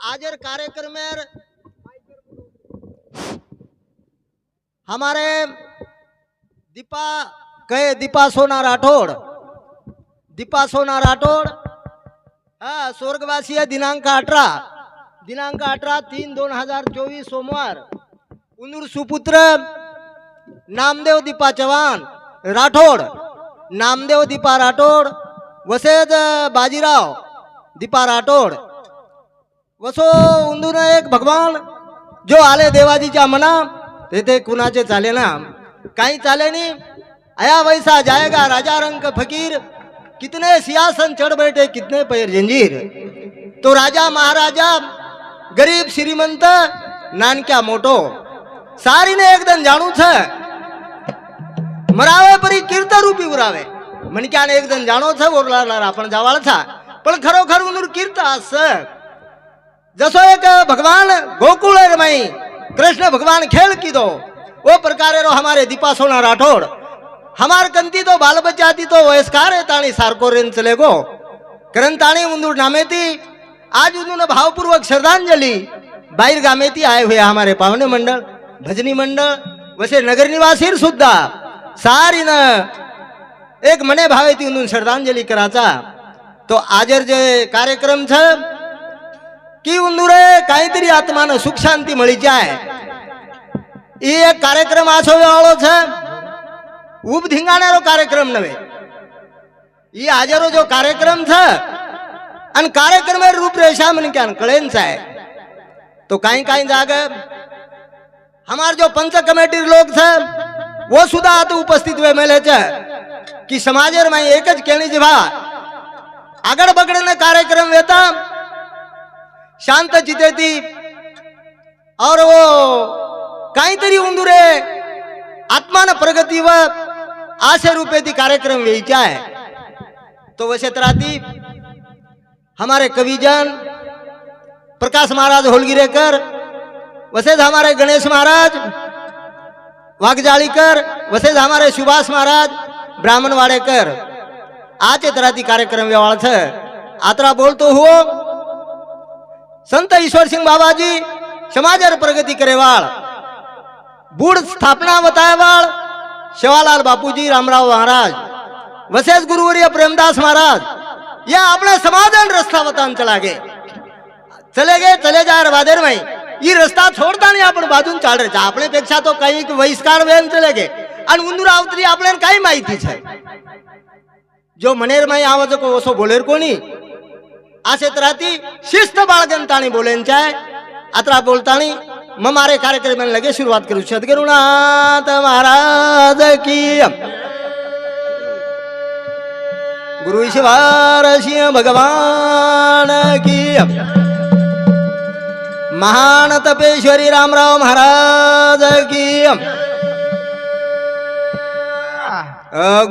आजर कार्यक्रम हमारे दीपा कहे दीपा सोना राठौड़ दीपा सोना राठौड़ हा स्वर्गवासीय दिनांक अठरा दिनांक अठरा तीन दोन हजार चोवीस सोमवार उंदूर सुपुत्र नामदेव दीपा चव्हाण राठोड नामदेव दीपा राठोड वसेज बाजीराव दीपा राठोड। वसो उंदून एक भगवान जो आले देवाजीच्या मना तेथे कुणाचे चाले ना? काही चाले नाही अया वैसा जायगा राजा रंग फकीर कितने सियासन चढ़ बैठे कितने पैर जंजीर। तो राजा महाराजा गरीब श्रीमंत नानक्या मोटो सारी ने एक एकदम जाणू छ। मरावे परी कीर्त रूपी उरावे। एक एकदम जाणो छ बोलणार आपण जावाळ छा पण खरोखर उनूर कीर्त आस જસો એક ભગવાન ગોકુળ રમાઈ કૃષ્ણ ભગવાન ખેલ કીધો वो प्रकारे रो हमारे दीपा सोना राठौड़ हमार कंती तो बाल बच्चा थी तो वयस्कार है ताणी सारको रेन चले गो करण ताणी उंदूर नामे थी आज उन्होंने भावपूर्वक श्रद्धांजलि बाहेर गामेती आए हुए हमारे पावने मंडळ भजनी मंडळ वसे नगर निवासी सुद्धा सारी न एक मने भावे ती उंदून श्रद्धांजली कराचा तो आजर जे कार्यक्रम છે की उंदुरे काहीतरी आत्मानं सुख शांती मिळी जाय એ એક કાર્યક્રમ આછો વાળો છે ઉભધીંગાણેરો કાર્યક્રમ નવે એ હાજરો જો કાર્યક્રમ છે અને કાર્યક્રમ રૂપરેષા મને ક્યાં કળે ને સાહેબ તો કાંઈ કાંઈ જાગે हमार जो पंच कमेटी लोग थे वो सुधा तो उपस्थित हुए मेले थे कि समाज में एक कहनी जी भा अगड़ बगड़ ने कार्यक्रम वेता શાંत चितेती और वो काहीतरी उंदुरे आत्मान प्रगती व आशे रूपेती कार्यक्रम वेचा है तो वसे तराती हमारे कविजन प्रकाश महाराज होलगिरेकर वसेज हमारे गणेश महाराज वाघजाळीकर वसेज हमारे सुभाष महाराज ब्राह्मण वाडेकर आचे तराती कार्यक्रम व्यवहार छ आतरा बोलतो हो. हो संत ईश्वर सिंह बाबाजी समाजर प्रगती करेवाळ बूढ़ स्थापना बतायवाळ शिवालाल बापूजी रामराव महाराज वसेज गुरुवर्य प्रेमदास महाराज या अपने समाजन रस्ता वतान चला गए चले गए चले जा बादेर में ये रस्ता छोड़ता नहीं आपण बाजून चाल रे આપણે પેક્ષા તો કઈ વહિષ્કાર વેન ચલે ગે અને ઉંદર આવતરી આપણે કઈ માહિતી છે જો મનેર માં આવે તો કોઈ ઓછો બોલેર કોની असेच राहती. शिस्त बाळगन ताणी बोलेंच्या. आता बोलतानी मारे कार्यक्रम लगे सुरुवात करू. सद्गुरुनाथ महाराज की गुरु ईश्वर सिंह भगवान की महान तपेश्वरी रामराव महाराज की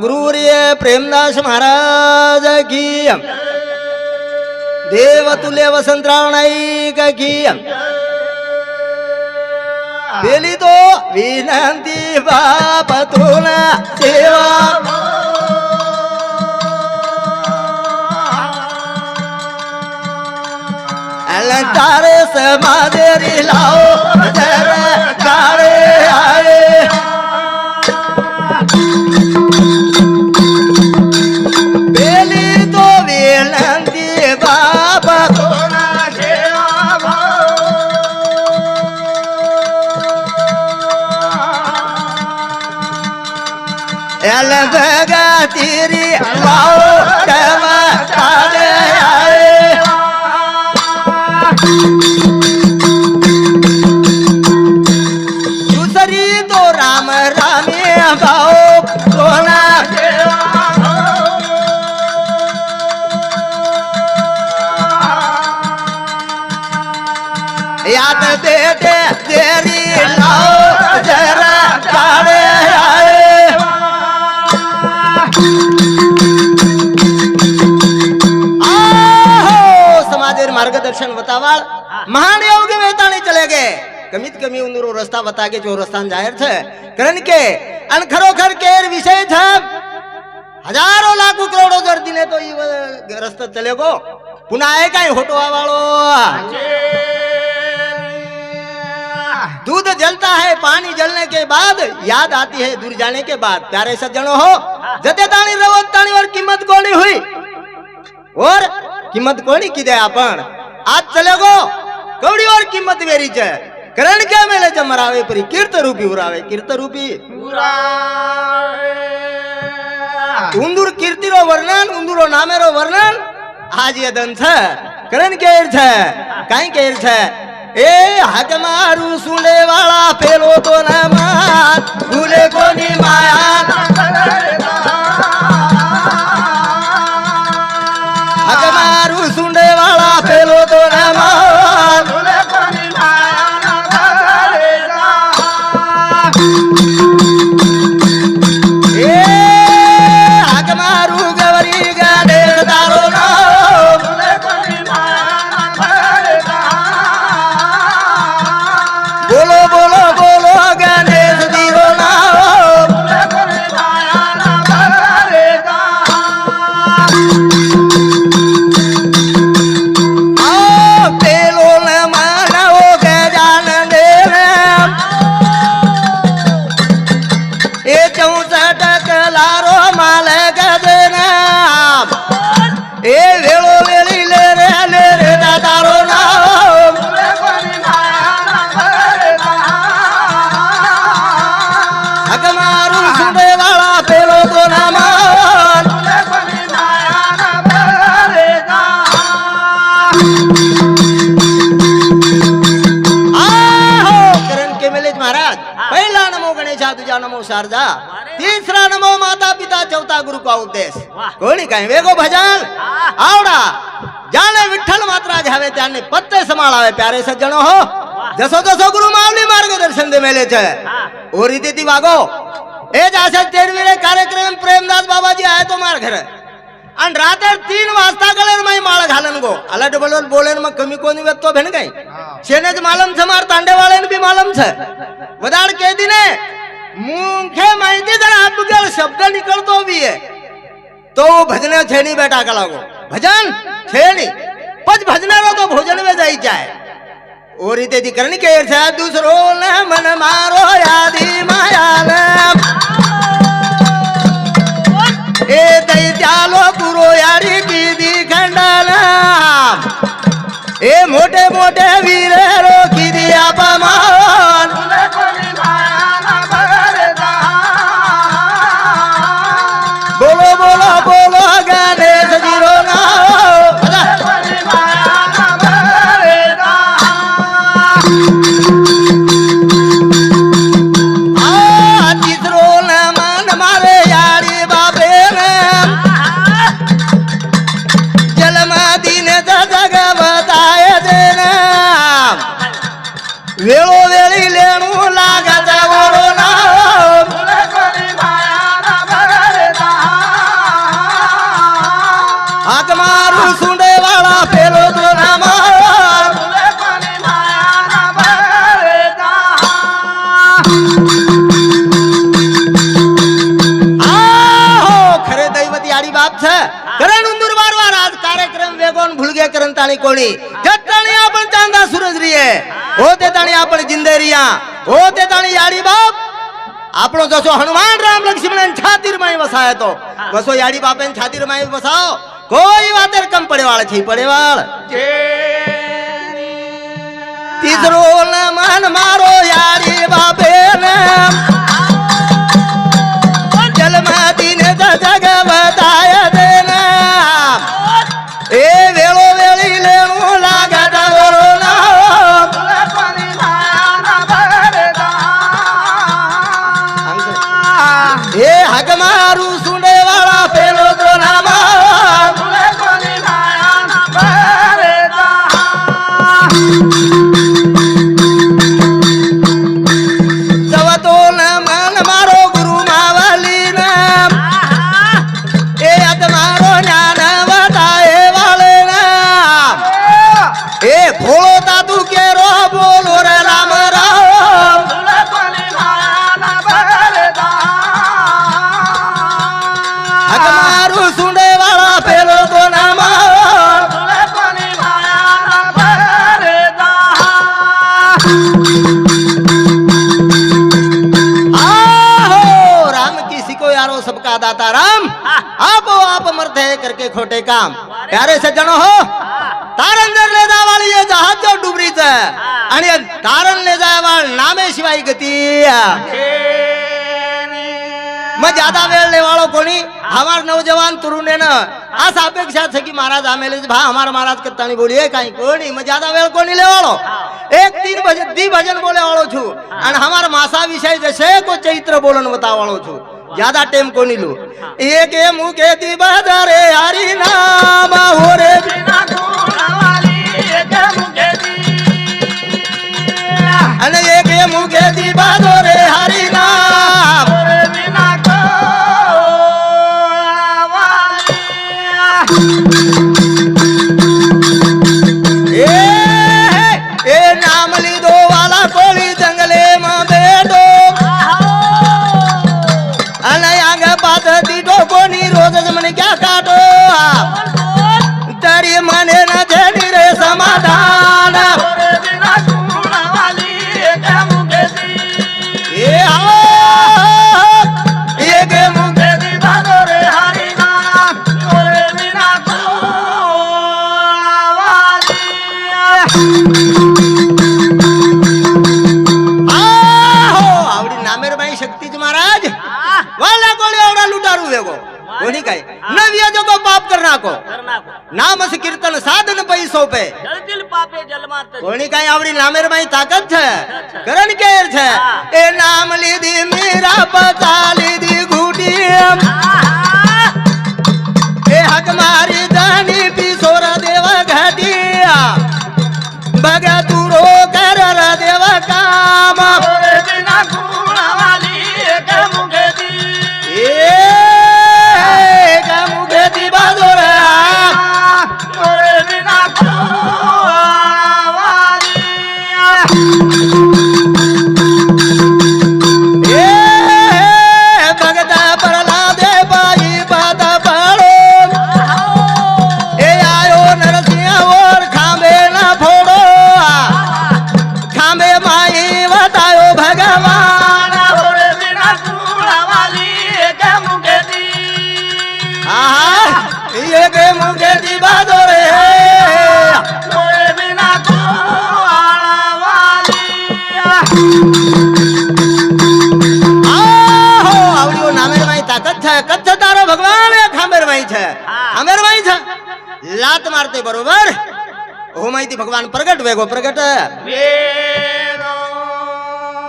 गुरुरी प्रेमदास महाराज की தேவதுல்யவசந்திராணைகீயம் வெளிதோ வினந்தி பாபதுன சேவா. அலங்கார சமாதரி லாவோ بقاتيري الله समाजेर मार्गदर्शन बतावाळ महान योग्य वेताणी चले गे कमीत कमी उंदरो रस्ता बता के जो रस्ता जाहिर છે કારણ કે અને ખરોખર કેર વિષય છે હજારો લાખો કરોડો દર્દીને તો ઈ રસ્તો ચલે ગો પુના એ કઈ હોટવા વાળો दूध जलता है पानी जलने के बाद याद आती है दूर जाने के बाद प्यारे सज्जनों हो जते ताणी रवो ताणी और किंमत कोणी हुई और किंमत कोणी की दे आपण आज चले गो कवडी और किंमत वेरी छे करण के मेले ज मरावे परी कीर्त रूपी उरावे कीर्त रूपी ઉંદુર કીર્તિરો વર્ણન ઉંદુરો નામેરો વર્ણન આજ એ દન છે કરણ કેર છે કાઈ કેર છે એ હાક મારું સુને વાળા પેલો તો ના માર ભૂલે કોની માયા શારદા તીસરા નમો માતા પિતા ચૌથા ગુરુ કા ઉપદેશ કોણી કઈ વેગો ભજન? આવડા. જાણે વિઠ્ઠલ માત્રા જ આવે ત્યાંને પત્તે સમાળ આવે પ્યારે સજ્જનો હો. જસો જસો ગુરુ માવલી માર્ગદર્શન દે મેલે છે. ઓ રીતેથી વાગો. એ જ આશા તેરવીરે કાર્યક્રમ પ્રેમદાસ બાબાજી આયા તો મારા ઘરે. અને રાતે तीन વાજતા ગળે માય માળ ઘાલન ગો. અલટ બોલો બોલે માં કમી કોની વેત તો ભેણ ગઈ શેને જ માલમ છે માર તાંડે વાળાને બી માલમ છે? વધાર કહી દીને મુખે માહિતી જણ આપગળ શબ્દ નીકળતો બી હે તો ભજને છેની બેટા કલાગો ભજન છેની પજ ભજનારો તો ભોજન મે જઈ જાય. ઓ રીતે દી કરણી કે છે, દૂસરો ને મન મારો યાદી માયા એ દઈ ત્યાલો પૂરો યારી કીધી ખંડાલા એ મોટે મોટે વીરે રોકી વેળો વેળી લેણું લાગે જવડો નામ. હાક મારું સુંડે વાળા પેલો તો છે. કરણ ઉંદર વારવાર આજ કાર્યક્રમ વેગોન ભૂલગે કરન તાણી કોણી જટાણી આપણ ચાંદા સુરજ રીએ ઓ તે તાણી આપણે જિંદેરિયા ઓ તે તાણી યાડી બાપ. આપણો જશો હનુમાન રામ લક્ષ્મણ છાતીરમાં વસાય તો. વસો યાડી બાપે છાતીરમાં વસાવો. કોઈ વાતર કમ પડેવાળ છે પડેવાળ. તીસરો ને મન મારો યારી બાપે ને જલમાં દીને જગ ખોટે ખોટે કામ. ત્યારે સજ્જનો હો? તારંદર લેદા વાળી એ જહાજ જો ડુબરી છે. અને તારણ લેદા વાળ નામે સિવાય ગતિ. મેં જ્યાદા વેળ લેવાળો કોની? હમાર નવજવાન તુરુને ન. આ સાપેક્ષ સખી મહારાજ આમેલે ભા હમાર મહારાજ કરતાની બોલીએ કાઈ કોની? મેં જ્યાદા વેળ કોની લેવાળો એક તીન ભજન દી ભજન બોલે વાળો છું. અને હમાર માસા વિષય જશે કો ચૈત્ર બોલન બતાવાળો છું. જ્યાદા ટેમ કોની લું? એક એ મુકે દી બજારે હરી નામ હોરે અને એક એ મુકે દી કોની ન વ્યાજો તો પાપ કર નાખો. નામ સ કીર્તન સાધન પૈસો પે પાપે જલમાત કોની કાઈ આવડી નામેરબાઈ તાકાત છે? કરણ કેર છે? એ નામ લીધી મીરા પતા લીધી लात मारते बरोबर? हो माहिती भगवान प्रगट वेगो प्रगट.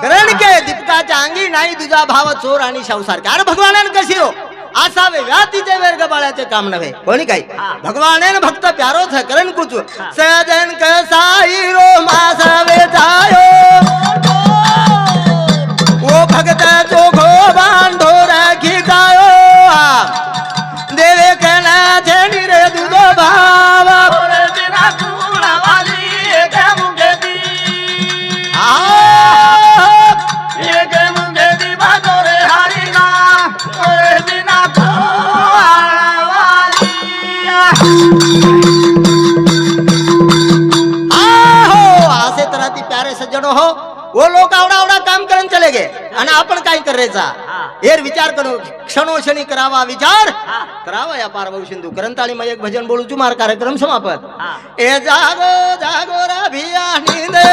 कारण के दीपकाच्या अंगी नाही तुझा भाव चोर आणि शावसारखा अरे भगवानान कशी हो? असावे या तिचे वर्ग बाळाचे काम नव्हे. कोणी काही? भगवानेन भक्त प्यारोच करण कुच. सजन कसाई रो मासावे जायो. ओ भगत जो गो बांधो वो लोक आवडा आवडा काम करून चले गे आणि आपण काय करायचा. हेर विचार करू क्षणोक्षणी करावा विचार. करावा या पारभाऊ सिंधू करंताळी मग एक भजन बोलू मार कार्यक्रम समापत. ए जागो जागो रा भिया निंदे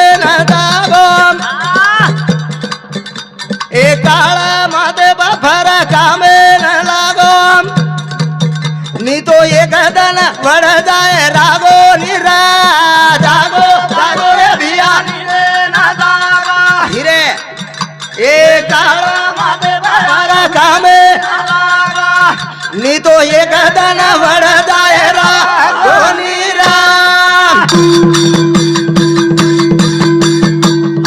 नी तो एक दन वड जाय रागो निरा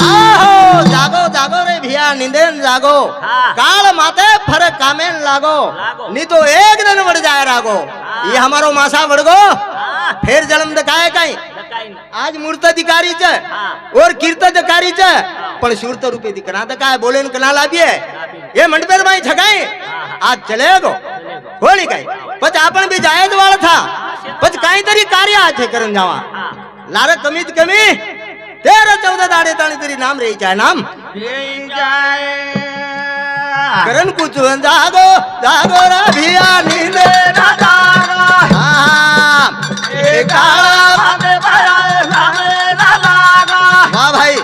આહો જાગો જાગો રે ભિયા નિંદેન જાગો હા. કાળ માતે ફરક કામેન લાગો લાગો. ની તો એક દન વડ જાય રાગો હા. ये हमारो मासा वड़गो फिर जन्म दकाय काई आज मूर्त अधिकारी છે હા. ઓર કીર્ત अधिकारी છે પણ શૂરત રૂપે થી કના દકાય બોલે ને કના લાવીએ એ મંડપેર માં છગાઈ આજ ચલે ગો होली काय पच आपण बी जायज वाळ था पच काहीतरी कार्य आथे करण जावा लार कमीत कमी 13 14 दाडे ताणी तरी नाम रे चाय नाम करण कुच जागो जागो रा भिया भाई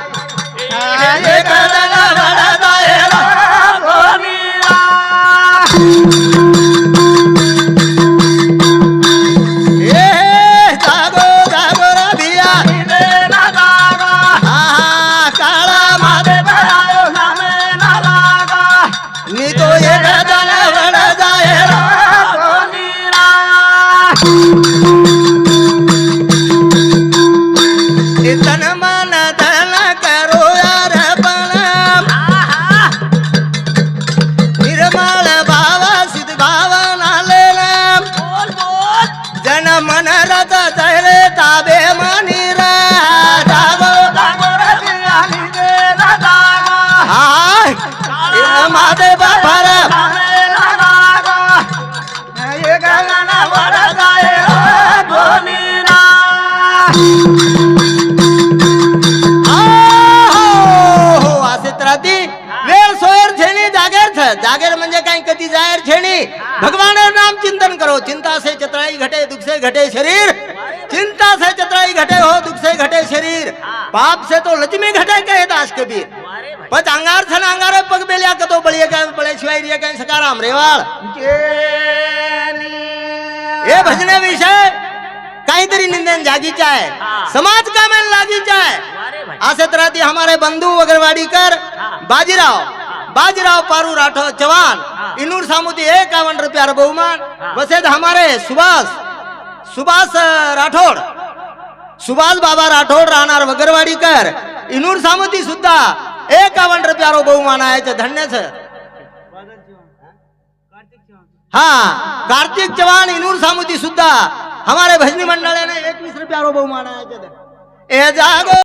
ए you. जागेर छ जागेर म्हणजे काय? कधी जाहीर छेणी भगवान नाम चिंतन करो. चिंता से चतराई घटे दुख से घटे शरीर. चिंता से चतराई घटे हो दुख से घटे शरीर. पाप से तो लक्ष्मी घटे कहे दास कबीर पच अंगार छन अंगारे पग बेल्या कतो बळिये काय बळे शिवाय रिया काय सकाराम रेवाळ हे भजने विषय. काहीतरी निंदन जागीचा आहे. समाज कामाला लागीचा आहे असे तर आधी हमारे बंधू वगरवाडीकर बाजीराव। बाजीराव पारू राठौर जवान। इनूर सामुती एकावन रुपया बहुमान। बसेद हमारे सुभाष। सुभाष राठोड सुभाष बाबा राठोड राहणार वगरवाडीकर इनूर सामुती सुद्धा एकावन रुपया बहुमान आहे धन्यच हाँ कार्तिक चौहान इनूर सामुती सुद्धा हमारे भजनी मंडळ ने एकवीस रुपया बहुमान आहे ए जागो